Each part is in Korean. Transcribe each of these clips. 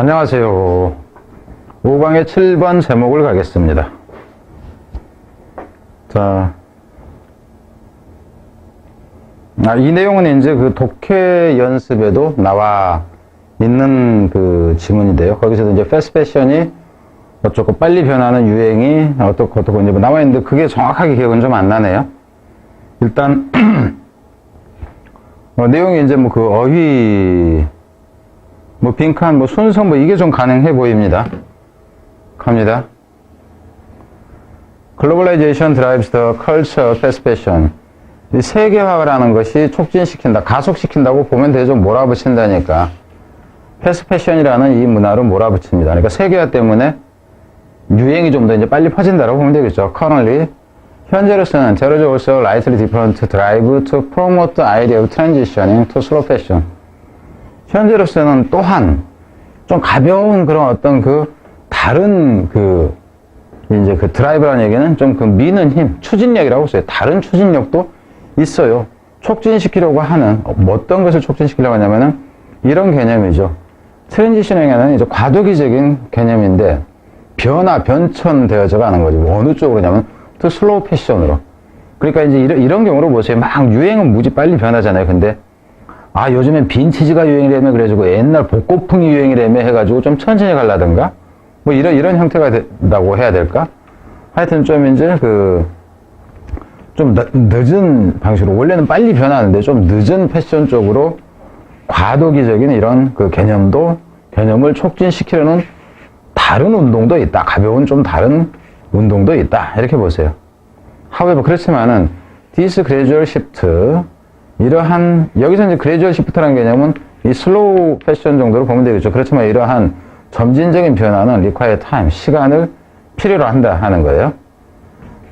안녕하세요. 5강의 7번 제목을 가겠습니다. 자, 아, 이 내용은 이제 그 독해 연습에도 나와 있는 그 지문인데요. 거기서도 이제 패스트 패션이 어쩌고 빨리 변하는 유행이 어떻고 어떻고 이제 뭐 나와 있는데 그게 정확하게 기억은 좀 안 나네요. 일단, 어, 내용이 이제 뭐 그 어휘, 뭐 빈칸, 뭐 순서 뭐 이게 좀 가능해 보입니다. 갑니다. Culture of fast fashion. 이 세계화라는 것이 촉진시킨다, 가속시킨다고 보면 되죠. 몰아붙인다니까. 패스트 패션이라는 이 문화로 몰아붙입니다. 그러니까 세계화 때문에 유행이 좀 더 이제 빨리 퍼진다고 보면 되겠죠. currently 현재로서는 there is also slightly different drive to promote the idea of transitioning to slow fashion. 현재로서는 또한 좀 가벼운 그런 어떤 그 다른 그 이제 그 드라이브라는 얘기는 좀 그 미는 힘, 추진력이라고 써요. 다른 추진력도 있어요. 촉진시키려고 하는 뭐 어떤 것을 촉진시키려고 하냐면은 이런 개념이죠. 트랜지셔닝에는 이제 과도기적인 개념인데 변화, 변천되어져 가는 거죠. 어느 쪽으로냐면 또 슬로우 패션으로. 그러니까 이제 이런, 이런 경우로 보세요. 막 유행은 무지 빨리 변하잖아요. 근데 아 요즘엔 빈티지가 유행이라며 그래가지고 옛날 복고풍이 유행이라며 해가지고 좀 천천히 갈라든가 뭐 이런 이런 형태가 된다고 해야 될까? 하여튼 좀 이제 그 좀 늦은 방식으로 원래는 빨리 변하는데 좀 늦은 패션 쪽으로 과도기적인 이런 그 개념도 개념을 촉진시키려는 다른 운동도 있다. 가벼운 좀 다른 운동도 있다. 이렇게 보세요. however 그렇지만은 this gradual 이러한 여기서 이제 gradual shift라는 개념은 이 슬로우 패션 정도로 보면 되겠죠. 그렇지만 이러한 점진적인 변화는 require time 시간을 필요로 한다 하는 거예요.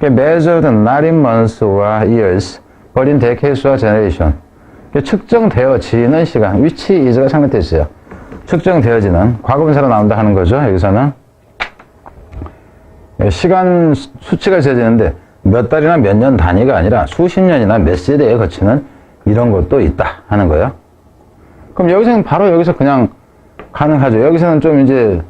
measured not in months와 years but in decades와 generation 측정되어지는 시간 which is가 상대됐어요. 측정되어지는 과거분사로 나온다 하는 거죠. 여기서는 시간 수- 수치가 재어지는데 몇 달이나 몇 년 단위가 아니라 수십 년이나 몇 세대에 거치는 이런 것도 있다 하는 거예요. 그럼 여기서는 바로 여기서 그냥 가능하죠. 여기서는 좀 이제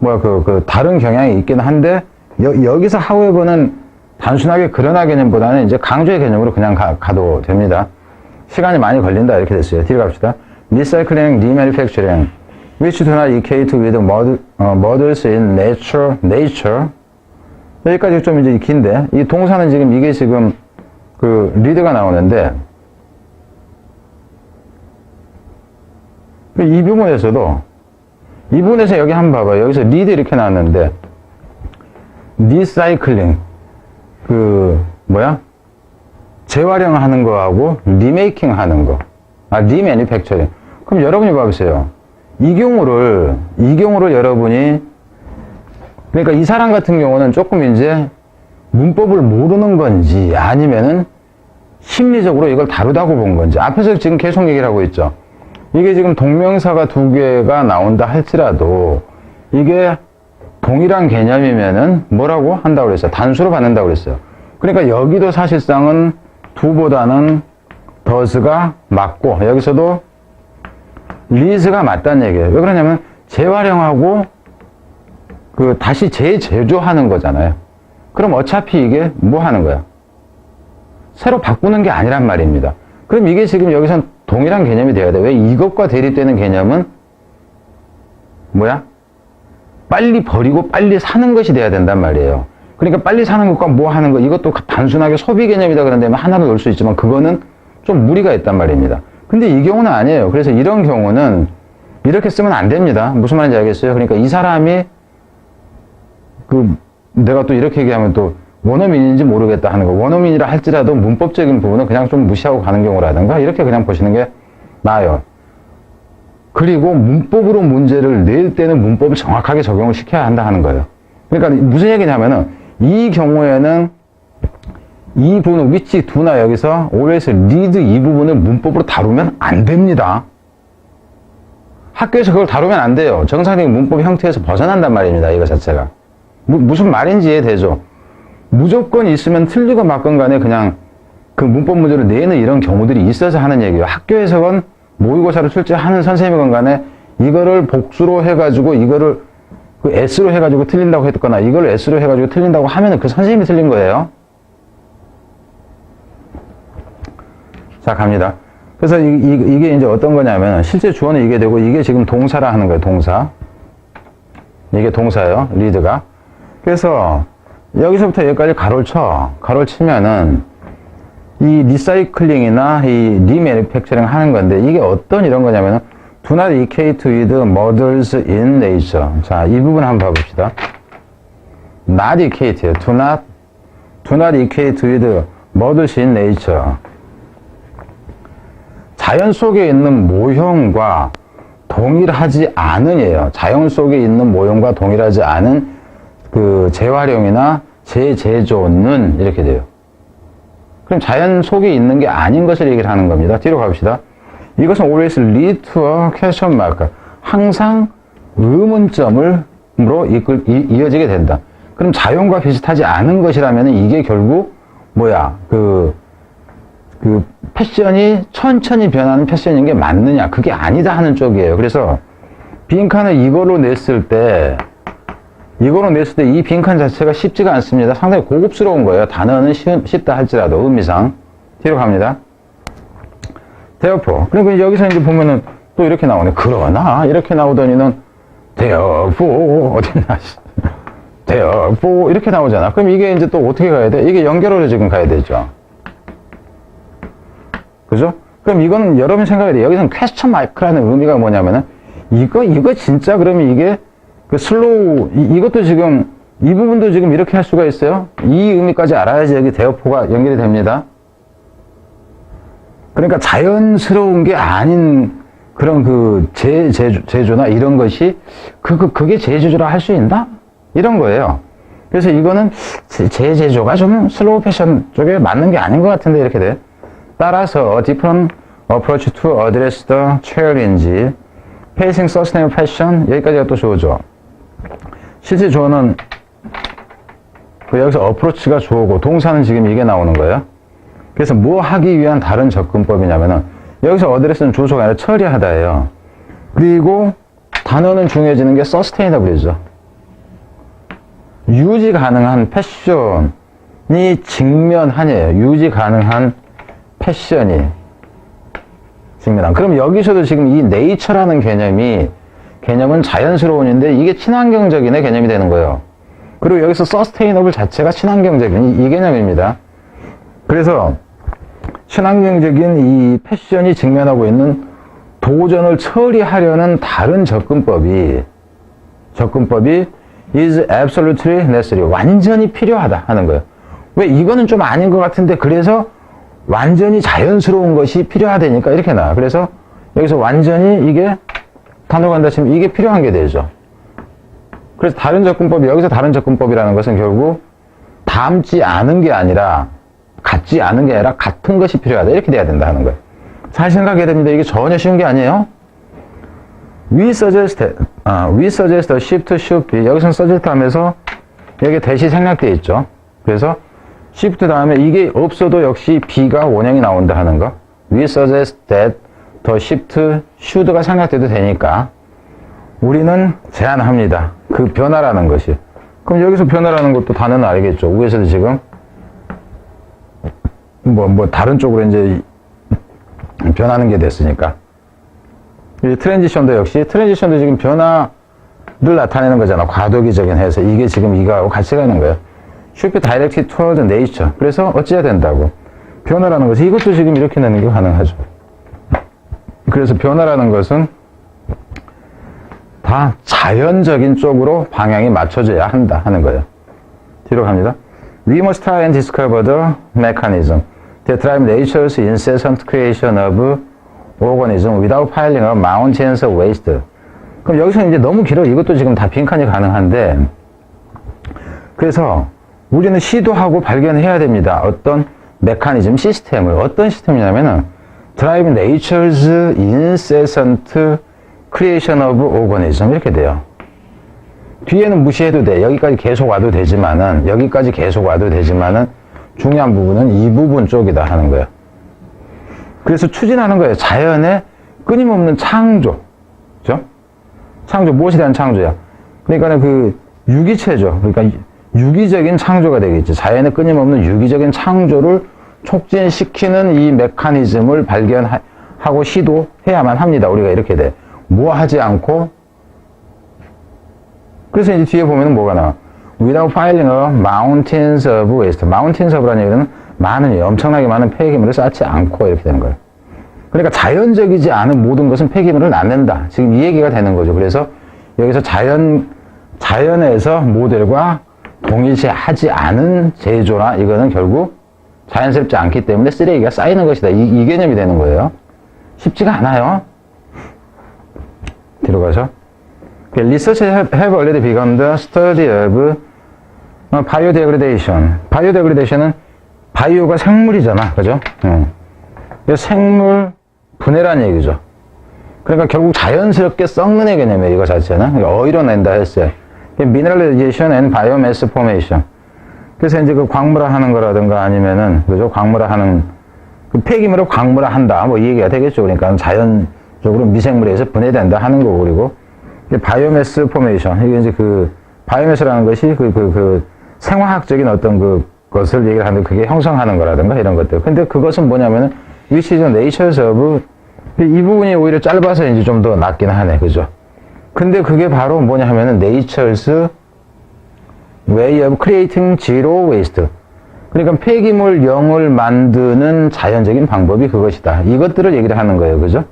뭐야 그, 그 다른 경향이 있긴 한데 여, 여기서 하우에버는 단순하게 그러나 개념보다는 이제 강조의 개념으로 그냥 가, 가도 됩니다. 시간이 많이 걸린다 이렇게 됐어요. 뒤로 갑시다. Recycling, remanufacturing, which do not equate with 어, models in nature, nature. 여기까지 좀 이제 긴데 이 동사는 지금 이게 지금 그 리드가 나오는데 이 부분에서도 이 부분에서 여기 한번 봐봐요. 여기서 리드 이렇게 나왔는데 리사이클링 그 뭐야 재활용하는 거하고 리메이킹 하는 거, 아 리매니팩처링. 그럼 여러분이 봐보세요. 이 경우를 이 경우를 여러분이 그러니까 이 사람 같은 경우는 조금 이제 문법을 모르는 건지 아니면은 심리적으로 이걸 다루다고 본 건지 앞에서 지금 계속 얘기를 하고 있죠. 이게 지금 동명사가 두 개가 나온다 할지라도 이게 동일한 개념이면은 뭐라고 한다고 그랬어요? 단수로 받는다고 그랬어요. 그러니까 여기도 사실상은 두보다는 더스가 맞고 여기서도 리즈가 맞다는 얘기예요. 왜 그러냐면 재활용하고 그 다시 재제조하는 거잖아요. 그럼 어차피 이게 뭐 하는 거야? 새로 바꾸는 게 아니란 말입니다. 그럼 이게 지금 여기선 동일한 개념이 돼야 돼. 왜 이것과 대립되는 개념은 뭐야? 빨리 버리고 빨리 사는 것이 돼야 된단 말이에요. 그러니까 빨리 사는 것과 뭐 하는 거 이것도 단순하게 소비 개념이다 그런다면 하나로 놓을 수 있지만 그거는 좀 무리가 있단 말입니다. 근데 이 경우는 아니에요. 그래서 이런 경우는 이렇게 쓰면 안 됩니다. 무슨 말인지 알겠어요? 그러니까 이 사람이 그 내가 또 이렇게 얘기하면 또 원어민인지 모르겠다 하는 거. 원어민이라 할지라도 문법적인 부분은 그냥 좀 무시하고 가는 경우라든가 이렇게 그냥 보시는 게 나아요. 그리고 문법으로 문제를 낼 때는 문법을 정확하게 적용을 시켜야 한다 하는 거예요. 그러니까 무슨 얘기냐면은 이 경우에는 이 부분 위치 두나 여기서 always read 이 부분을 문법으로 다루면 안 됩니다. 학교에서 그걸 다루면 안 돼요. 정상적인 문법 형태에서 벗어난단 말입니다. 이거 자체가. 무, 무슨 말인지 이해되죠? 무조건 있으면 틀리고 맞건 간에 그냥 그 문법 문제를 내는 이런 경우들이 있어서 하는 얘기예요. 학교에서건 모의고사를 출제하는 선생님이건 간에 이거를 복수로 해가지고 이거를 그 S로 해가지고 틀린다고 했거나 이걸 S로 해가지고 틀린다고 하면 은 그 선생님이 틀린 거예요. 자, 갑니다. 그래서 이, 이, 게 이제 어떤 거냐면 실제 주어는 이게 되고 이게 지금 동사라 하는 거예요. 동사. 이게 동사예요. 리드가. 그래서 여기서부터 여기까지 가로를 쳐. 가로를 치면은 이 리사이클링이나 이 리매니팩처링 하는 건데 이게 어떤 이런 거냐면은 do not equate with models in nature. 자, 이 부분 한번 봐봅시다. not equate. do not, do not equate with models in nature. 자연 속에 있는 모형과 동일하지 않은이에요. 자연 속에 있는 모형과 동일하지 않은 그 재활용이나 재제조는 이렇게 돼요. 그럼 자연 속에 있는 게 아닌 것을 얘기를 하는 겁니다. 뒤로 가봅시다. 이것은 always lead to a question mark. 항상 의문점으로 이끌, 이, 이어지게 된다. 그럼 자연과 비슷하지 않은 것이라면 이게 결국 뭐야 그, 그 패션이 천천히 변하는 패션인 게 맞느냐 그게 아니다 하는 쪽이에요. 그래서 빈칸을 이걸로 냈을 때 이거로 냈을 때 이 빈칸 자체가 쉽지가 않습니다. 상당히 고급스러운 거예요. 단어는 쉬, 쉽다 할지라도 의미상 뒤로 갑니다. 대어포. 그리고 여기서 이제 보면은 또 이렇게 나오네. 그러나 이렇게 나오더니는 대어포 어딨나 대어포 이렇게 나오잖아. 그럼 이게 이제 또 어떻게 가야 돼? 이게 연결어로 지금 가야 되죠. 그죠? 그럼 이거는 여러분 생각해야 돼. 여기서는 퀘스천 마이크라는 의미가 뭐냐면은 이거 이거 진짜 그러면 이게 그 슬로우 이, 것도 지금 이 부분도 지금 이렇게 할 수가 있어요. 이 의미까지 알아야지 여기 대어포가 연결이 됩니다. 그러니까 자연스러운 게 아닌 그런 그 제, 제조, 제조나 이런 것이 그, 그 그게 제조라 할 수 있나? 이런 거예요. 그래서 이거는 제, 제조가 좀 슬로우 패션 쪽에 맞는 게 아닌 것 같은데 이렇게 돼. 따라서 different approach to address the challenge facing sustainable fashion 여기까지가 또 주어죠. 실제 주어는 그 여기서 어프로치가 주어고 동사는 지금 이게 나오는 거예요. 그래서 뭐 하기 위한 다른 접근법이냐면은 여기서 어드레스는 주소가 아니라 처리하다예요. 그리고 단어는 중요해지는 게 sustainable이죠. 유지 가능한 패션이 직면하냐예요. 유지 가능한 패션이 직면한. 그럼 여기서도 지금 이 네이처라는 개념이 개념은 자연스러운인데 이게 친환경적인의 개념이 되는 거예요. 그리고 여기서 서스테이너블 자체가 친환경적인 이, 이 개념입니다. 그래서 친환경적인 이 패션이 직면하고 있는 도전을 처리하려는 다른 접근법이 접근법이 is absolutely necessary 완전히 필요하다 하는 거예요. 왜 이거는 좀 아닌 것 같은데 그래서 완전히 자연스러운 것이 필요하다니까 이렇게 나. 그래서 여기서 완전히 이게 한다 치면 이게 필요한 게 되죠. 그래서 다른 접근법이 여기서 다른 접근법이라는 것은 결국 닮지 않은 게 아니라 같지 않은 게 아니라 같은 것이 필요하다 이렇게 돼야 된다 하는 거예요. 잘 생각해야 됩니다. 이게 전혀 쉬운 게 아니에요. We suggest, 아, we suggest a shift should be 여기서는 suggest 하면서 여기 대시 생략되어 있죠. 그래서 shift 다음에 이게 없어도 역시 be가 원형이 나온다 하는 거. We suggest that the shift should가 생략돼도 되니까 우리는 제안합니다. 그 변화라는 것이. 그럼 여기서 변화라는 것도 단어는 알겠죠. 위에서도 지금 뭐, 뭐, 다른 쪽으로 이제 변하는 게 됐으니까. 이 트랜지션도 역시, 트랜지션도 지금 변화를 나타내는 거잖아. 과도기적인 해서. 이게 지금 이거하고 같이 가는 거예요. be directed toward nature. 그래서 어찌해야 된다고. 변화라는 것이 이것도 지금 이렇게 내는 게 가능하죠. 그래서 변화라는 것은 다 자연적인 쪽으로 방향이 맞춰져야 한다 하는 거예요. 뒤로 갑니다. We must try and discover the mechanism that drive nature's incessant creation of organism without piling up mountains of waste. 그럼 여기서 이제 너무 길어. 이것도 지금 다 빈칸이 가능한데, 그래서 우리는 시도하고 발견해야 됩니다. 어떤 메커니즘, 시스템을. 어떤 시스템이냐면은, drive nature's incessant creation of organism. 이렇게 돼요. 뒤에는 무시해도 돼. 여기까지 계속 와도 되지만은, 여기까지 계속 와도 되지만은, 중요한 부분은 이 부분 쪽이다 하는 거예요. 그래서 추진하는 거예요. 자연의 끊임없는 창조. 그죠? 창조, 무엇에 대한 창조야? 그러니까 그 유기체죠. 그러니까 유기적인 창조가 되겠지. 자연의 끊임없는 유기적인 창조를 촉진시키는 이 메커니즘을 발견하고 시도해야만 합니다. 우리가 이렇게 돼. 뭐 하지 않고 그래서 이제 뒤에 보면은 뭐가 나와? Without piling up mountains of waste. mountains of라는 얘기는 많은, 엄청나게 많은 폐기물을 쌓지 않고 이렇게 되는 거예요. 그러니까 자연적이지 않은 모든 것은 폐기물을 낳는다. 지금 이 얘기가 되는 거죠. 그래서 여기서 자연, 자연에서 모델과 동일시하지 않은 제조나 이거는 결국 자연스럽지 않기 때문에 쓰레기가 쌓이는 것이다. 이, 이 개념이 되는 거예요. 쉽지가 않아요. 가서. Research have already begun the biodegradation. biodeggradation은 바이오가 생물이잖아. 그죠? 응. 생물 분해란 얘기죠. 그러니까 결국 자연스럽게 썩는 애 개념이에요. 이거 자체는. 그러니까 어이로 낸다 했어요. Mineralization and. 그래서 이제 그 광물화 하는 거라든가 아니면은, 그죠? 광물화 하는, 그 폐기물을 광물화 한다. 뭐 이 얘기가 되겠죠. 그러니까 자연적으로 미생물에서 분해된다 하는 거고. 그리고 바이오매스 포메이션. 이게 이제 그, 바이오매스라는 것이 그, 그, 그, 생화학적인 어떤 그, 것을 얘기를 하는데 그게 형성하는 거라든가 이런 것들. 근데 그것은 뭐냐면은, which is natures of, 이 부분이 오히려 짧아서 이제 좀 더 낫긴 하네. 그죠? 근데 그게 바로 뭐냐 하면은, nature's way of creating zero waste. 그러니까 폐기물 0을 만드는 자연적인 방법이 그것이다. 이것들을 얘기를 하는 거예요. 그죠?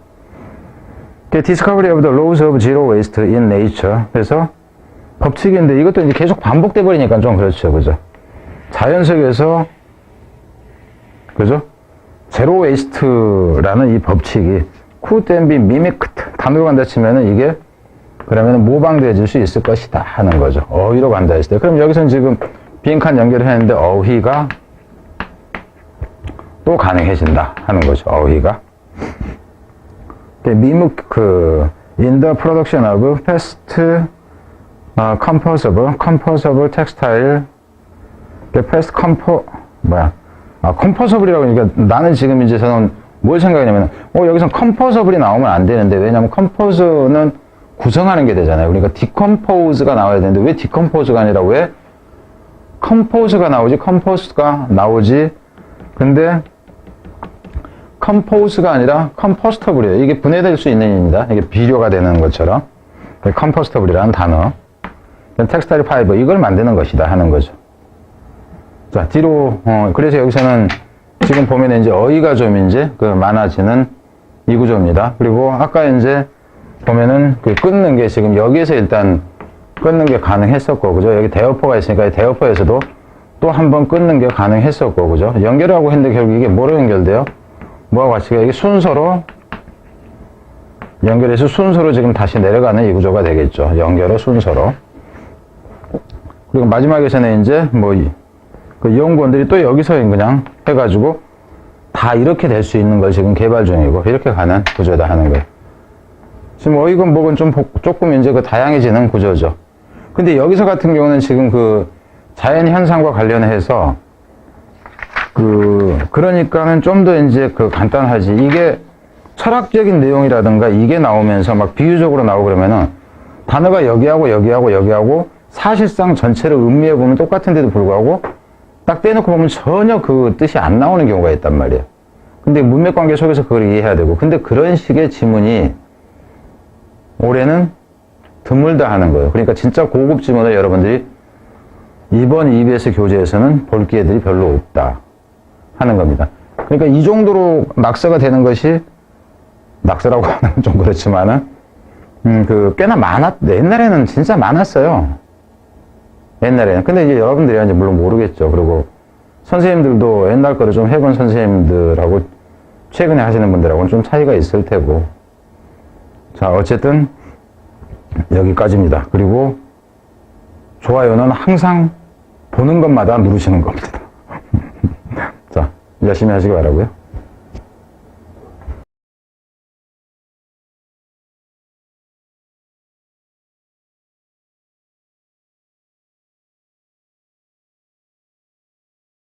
그 discovery of the laws of zero waste in nature. 그래서 법칙인데 이것도 이제 계속 반복돼 버리니까 좀 그렇죠. 그죠? 자연 속에서 그죠? 제로 웨이스트라는 이 법칙이 could and be mimicked 단어로 간다 치면은 이게 그러면 모방되어질 수 있을 것이다 하는 거죠. 어휘로 간다 했을 때. 그럼 여기서는 지금 빈칸 연결을 했는데 어휘가 또 가능해진다 하는 거죠. 어휘가. 미묵 그 in the production of fast uh, composable composable textile fast compo 뭐야 아 composable이라고 하니까 나는 지금 이제 저는 뭘 생각하냐면 어 여기서 composa블이 나오면 안 되는데 왜냐면 compose는 구성하는 게 되잖아요. 그러니까 decompose가 나와야 되는데 왜 decompose가 아니라 왜 compose가 나오지 compose가 나오지 근데 컴포스가 아니라 컴포스터블이에요. 이게 분해될 수 있는 입니다. 이게 비료가 되는 것처럼. 컴포스터블이라는 단어. 텍스타일 파이버, 이걸 만드는 것이다 하는 거죠. 자, 뒤로, 어, 그래서 여기서는 지금 보면 이제 어휘가 좀 이제 그 많아지는 이 구조입니다. 그리고 아까 이제 보면은 그 끊는 게 지금 여기에서 일단 끊는 게 가능했었고, 그죠? 여기 대어퍼가 있으니까 이 대어퍼에서도 또 한 번 끊는 게 가능했었고, 그죠? 연결하고 했는데 결국 이게 뭐로 연결돼요? 뭐하고 같이 이게 순서로 연결해서 순서로 지금 다시 내려가는 이 구조가 되겠죠. 연결어 순서로. 그리고 마지막에서는 이제 뭐그 연구원들이 또 여기서 그냥 해가지고 다 이렇게 될 수 있는 걸 지금 개발 중이고 이렇게 가는 구조다 하는 거예요. 지금 어이건 뭐건 좀 조금 이제 그 다양해지는 구조죠. 근데 여기서 같은 경우는 지금 그 자연 현상과 관련해서 그, 그러니까는 좀 더 이제 그 간단하지. 이게 철학적인 내용이라든가 이게 나오면서 막 비유적으로 나오고 그러면은 단어가 여기하고 여기하고 여기하고 사실상 전체를 음미해 보면 똑같은데도 불구하고 딱 떼놓고 보면 전혀 그 뜻이 안 나오는 경우가 있단 말이에요. 근데 문맥 관계 속에서 그걸 이해해야 되고. 근데 그런 식의 지문이 올해는 드물다 하는 거예요. 그러니까 진짜 고급 지문을 여러분들이 이번 EBS 교재에서는 볼 기회들이 별로 없다. 하는 겁니다. 그러니까 이 정도로 낙서가 되는 것이 낙서라고 하는 좀 그렇지만은 음, 그 꽤나 많았 옛날에는 진짜 많았어요. 옛날에는 근데 이제 여러분들이 이제 물론 모르겠죠. 그리고 선생님들도 옛날 거를 좀 해본 선생님들하고 최근에 하시는 분들하고는 좀 차이가 있을 테고 자 어쨌든 여기까지입니다. 그리고 좋아요는 항상 보는 것마다 누르시는 겁니다. 열심히 하시기 바라고요.